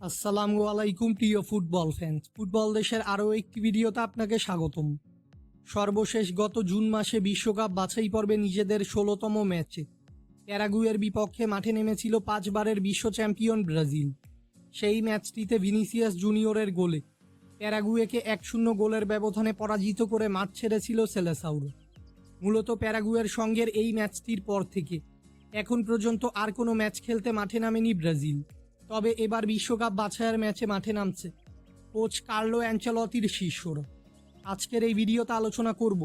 আসসালামু আলাইকুম, প্রিয় ফুটবল ফ্যান্স ফুটবল দেশের আরও একটি ভিডিওতে আপনাকে স্বাগতম। সর্বশেষ গত জুন মাসে বিশ্বকাপ বাছাই পর্বে নিজেদের ষোলোতম ম্যাচে। প্যারাগুয়ের বিপক্ষে মাঠে নেমেছিল পাঁচবারের বিশ্ব চ্যাম্পিয়ন ব্রাজিল। সেই ম্যাচটিতে ভিনিসিয়াস জুনিয়রের গোলে। প্যারাগুয়েকে এক শূন্য গোলের ব্যবধানে পরাজিত করে মাঠ ছেড়েছিল সেলেসাউরো। মূলত প্যারাগুয়ের সঙ্গের এই ম্যাচটির পর থেকে। এখন পর্যন্ত আর কোনো ম্যাচ খেলতে মাঠে নামেনি ব্রাজিল। তবে এবার বিশ্বকাপ বাছাইয়ের ম্যাচে মাঠে নামছে কোচ কার্লো অ্যাঞ্চেলতির শিষ্যরা। আজকের এই ভিডিওতে আলোচনা করব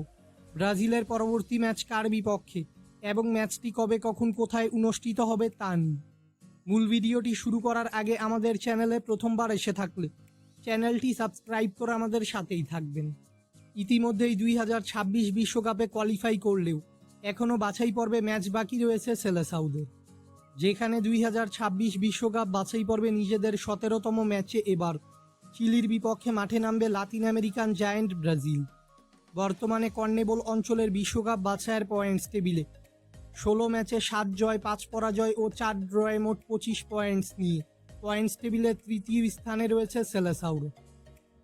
ব্রাজিলের পরবর্তী ম্যাচ কার বিপক্ষে এবং ম্যাচটি কবে, কখন, কোথায় অনুষ্ঠিত হবে তা নিয়ে। মূল ভিডিওটি শুরু করার আগে আমাদের চ্যানেলে প্রথমবার এসে থাকলে চ্যানেলটি সাবস্ক্রাইব করে আমাদের সাথেই থাকবেন। ইতিমধ্যেই দুই হাজার ছাব্বিশ বিশ্বকাপে কোয়ালিফাই করলেও এখনও বাছাই পর্বে ম্যাচ বাকি রয়েছে সেলেসাউদের। যেখানে দুই হাজার ছাব্বিশ বিশ্বকাপ বাছাই পর্বে নিজেদের সতেরোতম ম্যাচে এবার চিলির বিপক্ষে মাঠে নামবে লাতিন আমেরিকান জায়ান্ট ব্রাজিল। বর্তমানে কর্নেবল অঞ্চলের বিশ্বকাপ বাছাইয়ের পয়েন্টস টেবিলে ষোলো ম্যাচে সাত জয়, পাঁচ পরাজয় ও চার ড্রয়ে মোট পঁচিশ পয়েন্টস নিয়ে। পয়েন্টস টেবিলে তৃতীয় স্থানে রয়েছে সেলেসাউরো।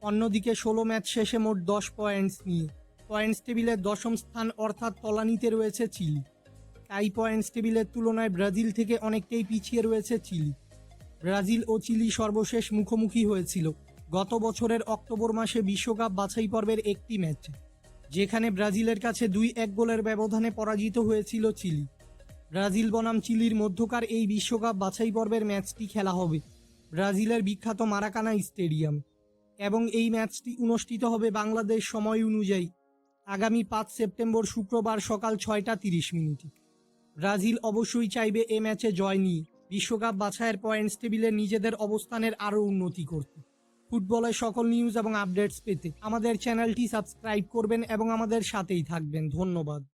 অন্যদিকে ষোলো ম্যাচ শেষে মোট দশ পয়েন্টস নিয়ে। পয়েন্টস টেবিলের দশম স্থান অর্থাৎ তলানিতে রয়েছে চিলি। টাই পয়েন্টস টেবিলের তুলনায় ব্রাজিল থেকে অনেকটাই পিছিয়ে রয়েছে চিলি। ব্রাজিল ও চিলি সর্বশেষ মুখোমুখি হয়েছিল। গত বছরের অক্টোবর মাসে বিশ্বকাপ বাছাই পর্বের একটি ম্যাচে, যেখানে ব্রাজিলের কাছে দুই এক গোলের ব্যবধানে পরাজিত হয়েছিল চিলি। ব্রাজিল বনাম চিলির মধ্যকার এই বিশ্বকাপ বাছাই পর্বের ম্যাচটি খেলা হবে ব্রাজিলের বিখ্যাত মারাকানা স্টেডিয়াম এবং এই ম্যাচটি অনুষ্ঠিত হবে বাংলাদেশ সময় অনুযায়ী। আগামী পাঁচ সেপ্টেম্বর শুক্রবার সকাল ছয়টা তিরিশ মিনিটে। ব্রাজিল অবশ্যই চাইবে এ ম্যাচে জয় নিয়ে। বিশ্বকাপ বাছাইয়ের পয়েন্টস টেবিলে নিজেদের অবস্থানের আরও উন্নতি করতে। ফুটবলের সকল নিউজ এবং আপডেটস পেতে আমাদের চ্যানেলটি সাবস্ক্রাইব করবেন এবং আমাদের সাথেই থাকবেন। ধন্যবাদ।